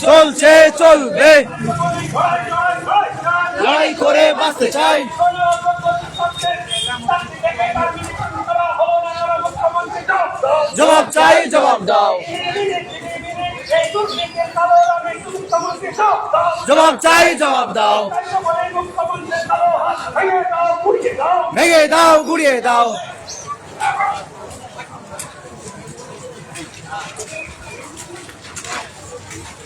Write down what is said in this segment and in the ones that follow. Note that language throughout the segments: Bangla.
চলছে চলবে। লড়াই করে বাঁচতে চাই। জবাব চাই জবাব দাও। জবাব চাই জবাব দাও। ভেঙে দাও গুড়িয়ে দাও সরকারের দুর্নীতি দায় যোগাযোগ নির্বাচন সরকার তুমি জবাব দাও জবাব চাই জবাব দাও যাদের কাছে ঘুষ নিয়ে চাকরি দেয় তাদেরকে সুপ্রিম কোর্টে জামিন করার অর্ডার থাকা সরকার তুমি তাদের বর্ণনা করে সরকার তুমি জবাব দাও জবাব চাই জবাব দাও আর সাথে দুর্নীতিগ্রস্ত শিক্ষক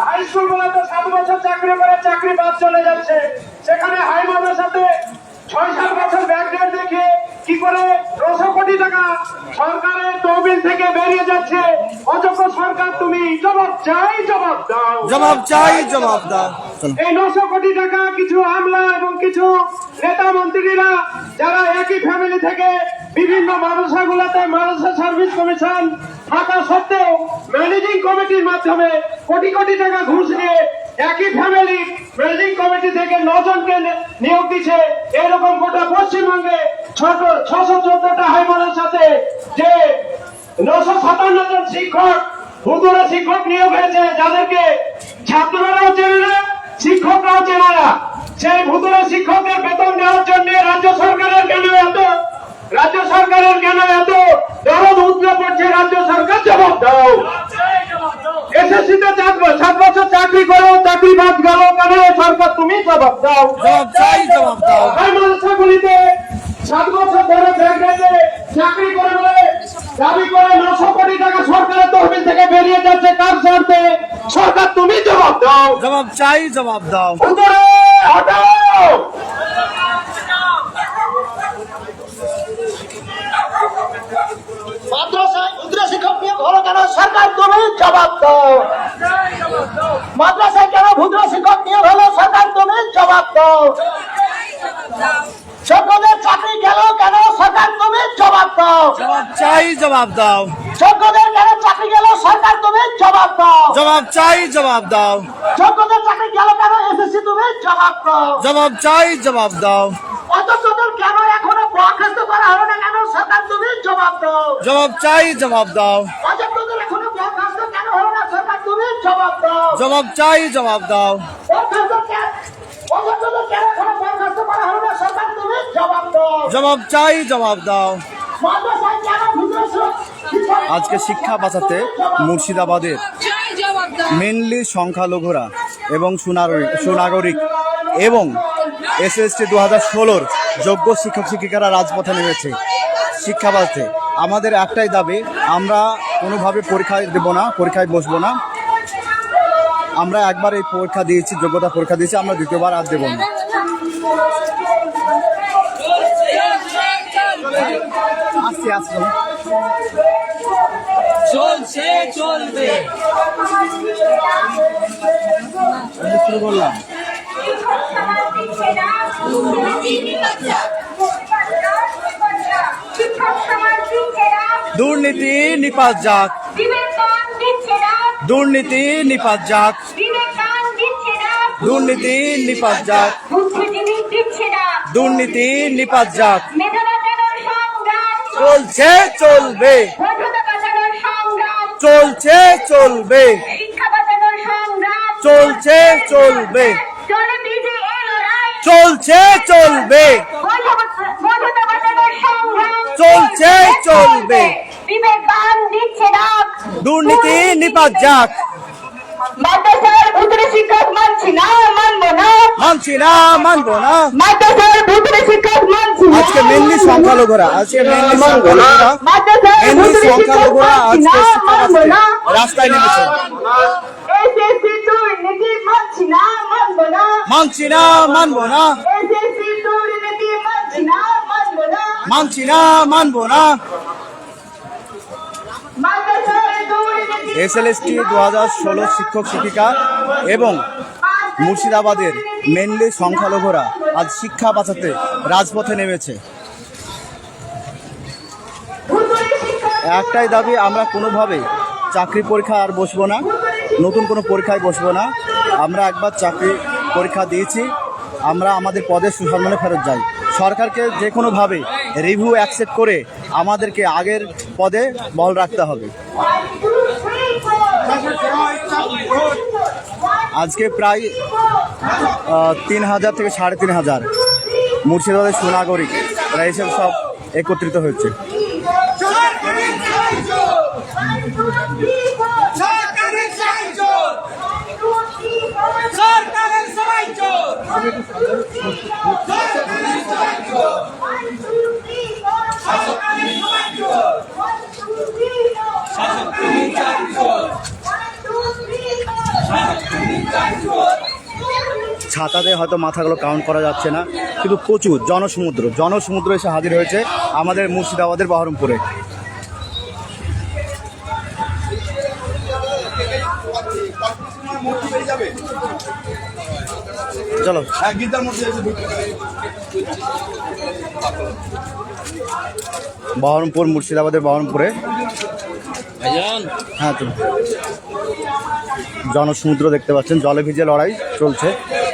হাই স্কুল গুলোতে সাত বছর চাকরি করে চাকরি বাদ চলে যাচ্ছে। সেখানে হাই মাদ্রাসাতে ছয় সাত বছর ব্যাকডেট দেখে কি করে? নশো কোটি টাকা সরকারের তহবিল থেকে বেরিয়ে যাচ্ছে। অযোগ্য সরকার তুমি জবাব চাই জবাব দাও। জবাব চাই জবাব দাও। এই নশো কোটি টাকা কিছু আমলা এবং কিছু নেতা মন্ত্রীরা যারা একই ফ্যামিলি থেকে বিভিন্ন মাদ্রাসাগুলোতে মাদ্রাসা সার্ভিস কমিশন থাকা সত্ত্বেও ম্যানেজিং কমিটির মাধ্যমে কোটি কোটি টাকা ঘুষ নিয়ে একই ফ্যামিলি ম্যানেজিং কমিটি থেকে নজনকে নিয়োগ দিচ্ছে। এরকম গোটা পশ্চিমবঙ্গে ছোট ছশো চোদ্দটা হাই মাদ্রাসাতে যে নশো সাতান্ন জন শিক্ষক ভূতুরে শিক্ষক নিয়োগ হয়েছে, যাদেরকে ছাত্ররাও চেনে না, শিক্ষকরাও চেনে না। সেই ভূতুরে শিক্ষকদের বেতন দেওয়ার জন্য রাজ্য সরকারের কেন এত? রাজ্য সরকারের কেন এত? দরদ উদ্যোগ করছে রাজ্য সরকার জবাব দাও। এসএসসিতে সাত বছর চাকরি করো চাকরি বাদ গেল কেন সরকার তুমি জবাব দাও। জবাব চাই জবাব দাও। মাদ্রাসাগুলিতে সাত বছর ধরে ব্যাংকে চাকরি করে বলে দাবি করে নশো কোটি টাকা সরকারের তহবিল থেকে বেরিয়ে যাচ্ছে কার স্বার্থে? সরকার তুমি জবাব দাও। জবাব চাই জবাব দাও। উত্তরে সরকার তুমি জবাব দাও মাদ্রাসায় কেন ভুদ্র শিক্ষক নিয়োগ হলো সরকার তুমি জবাব দাও যোগ্যদের চাকরি গেল কেন সরকার তুমি জবাব দাও চাই জবাব দাও যোগ্যদের কেন চাকরি গেল সরকার তুমি জবাব দাও জবাব চাই জবাব দাও যোগ্যদের চাকরি গেল কেন এসএসসি তুমি জবাব দাও জবাব চাই জবাব দাও অযোগ্যদের কেন এখনও বরখাস্ত করা হলো না কেন সরকার তুমি জবাব দাও জবাব চাই জবাব দাও অযোগ্যদের এখনও বরখাস্ত কেন হলো না সরকার তুমি জবাব চাই, জবাব দাও। জবাব চাই, জবাব দাও। আজকে শিক্ষা বাঁচাতে মুর্শিদাবাদের মেনলি সংখ্যালঘুরা এবং সুনাগরিক এবং এসএসটি দু হাজার ষোলোর যোগ্য শিক্ষক শিক্ষিকারা রাজপথে নেমেছে শিক্ষা বাঁচতে। আমাদের একটাই দাবি, আমরা কোনোভাবে পরীক্ষায় দেব না, পরীক্ষায় বসবো না। আমরা একবার এই পরীক্ষা দিয়েছি যোগ্যতা পরীক্ষা দিয়েছি আমরা দ্বিতীয়বার আর দেবো না। আসছি আসছি। চলছে চলবে। শুরু করলাম দুর্নীতি নিপাত যাক দুর্নীতি নিপাত যাক। দুর্নীতি নিপাত যাক। দুর্নীতি নিপাত যাক। চলছে, চলবে। চলছে চলবে। চলছে চলবে। চলছে চলবে। চলছে, চলবে। বিবেকান দিচ্ছে ডাক দুর্নীতি নিপাত যাক। মাদ্রাসার ভুতুরে শিক্ষক মানছি না মানবো না। মানছি না মানবো না। মাদ্রাসার ভুতুরে শিক্ষক মানছি না। আজকে মেনলি সংখ্যালঘুরা আজকে মেনলি সংখ্যালঘুরা। মেনলি সংখ্যালঘুরা আজকে না শিক্ষা মানবো বাঁচাতে না রাস্তায় নেমেছে। এসএসসি দুর্নীতি মানছি না মানবো না। মানছি না মানবো না। এসএসসি দুর্নীতি মানছি না মানবো না। মানছি না মানবো না মাদ্রাসার দুর্নীতি এসএলএসটি দু হাজার ষোলো শিক্ষক শিক্ষিকা এবং মুর্শিদাবাদের মেনলি সংখ্যালঘুরা আজ শিক্ষা বাঁচাতে রাজপথে নেমেছে। একটাই দাবি, আমরা কোনোভাবে চাকরি পরীক্ষা আর বসবো না, নতুন কোনো পরীক্ষায় বসবো না। আমরা একবার চাকরি পরীক্ষা দিয়েছি, আমরা আমাদের পদে সুসম্মানে ফেরত যাই। সরকারকে যে কোনোভাবে রিভিউ অ্যাকসেপ্ট করে আমাদেরকে আগের পদে বল রাখতে হবে। আজকে প্রায় তিন হাজার থেকে সাড়ে তিন হাজার মুর্শিদাবাদের সুনাগরিক এরা এসব সব একত্রিত হয়েছে। সরকারের ছাতাতে হয়তো মাথাগুলো কাউন্ট করা যাচ্ছে না। কিন্তু প্রচুর জনসমুদ্র জনসমুদ্র এসে হাজির হয়েছে আমাদের মুর্শিদাবাদের বহরমপুরে। চলো। বহরমপুর মুর্শিদাবাদের বহরমপুরে। হ্যাঁ জনসমুদ্র দেখতে পাচ্ছেন জলে ভিজে লড়াই চলছে।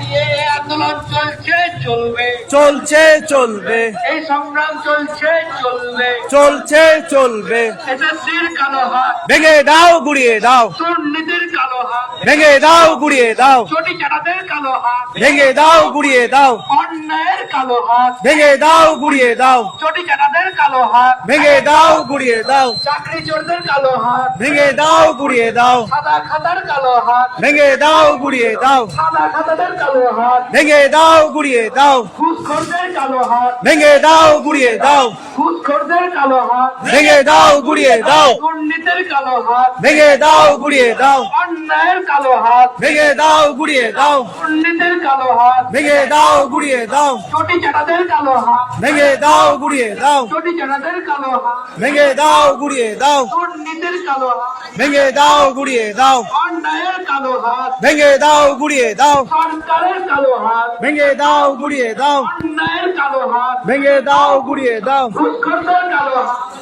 নিয়ে আন্দোলন চলছে চলবে। চলছে চলবে। এই সংগ্রাম চলছে চলবে। চলছে চলবে। এসএসসির কালো হাত। ভেঙে দাও গুড়িয়ে দাও। দুর্নীতির কালো হাত। ভেঙে দাও গুড়িয়ে দাও। চটি চাটাদের কালো হাত। ভেঙে দাও গুড়িয়ে দাও। অন্যায়ের কালো হাত। ভেঙে দাও গুড়িয়ে দাও। চটি চাটাদের কালো হাত। ভেঙে দাও গুড়িয়ে দাও। চাকরি চোরদের কালো হাত। ভেঙে দাও গুড়িয়ে দাও। সাদা খাতার কালো হাত। ভেঙে দাও গুড়িয়ে দাও। সাদা খাতাদের কালো হাত ভেঙে দাও গুড়িয়ে দাও ঘুষখোরদের কালো হাত ভেঙে দাও গুড়িয়ে দাও ঘুষখোরদের কালো হাত ভেঙে দাও গুড়িয়ে দাও দুর্নীতির কালো হাত ভেঙে দাও গুড়িয়ে দাও অন্যায়ের কালো হাত ভেঙে দাও গুড়িয়ে দাও দুর্নীতির কালো হাত ভেঙে দাও গুড়িয়ে দাও চটি চাটাদের কালো হাত ভেঙে দাও গুড়িয়ে দাও চটি চাটাদের কালো হাত ভেঙে দাও গুড়িয়ে দাও দুর্নীতির কালো হাত। ভেঙে দাও গুড়িয়ে দাও। অন্যায়ের কালো হাত। ভেঙে দাও গুড়িয়ে দাও। সরকারের কালো হাত। ভেঙে দাও গুড়িয়ে দাও। অন্যায়ের কালো হাত। ভেঙে দাও গুড়িয়ে দাও।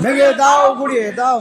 ভেঙে দাও গুড়িয়ে দাও।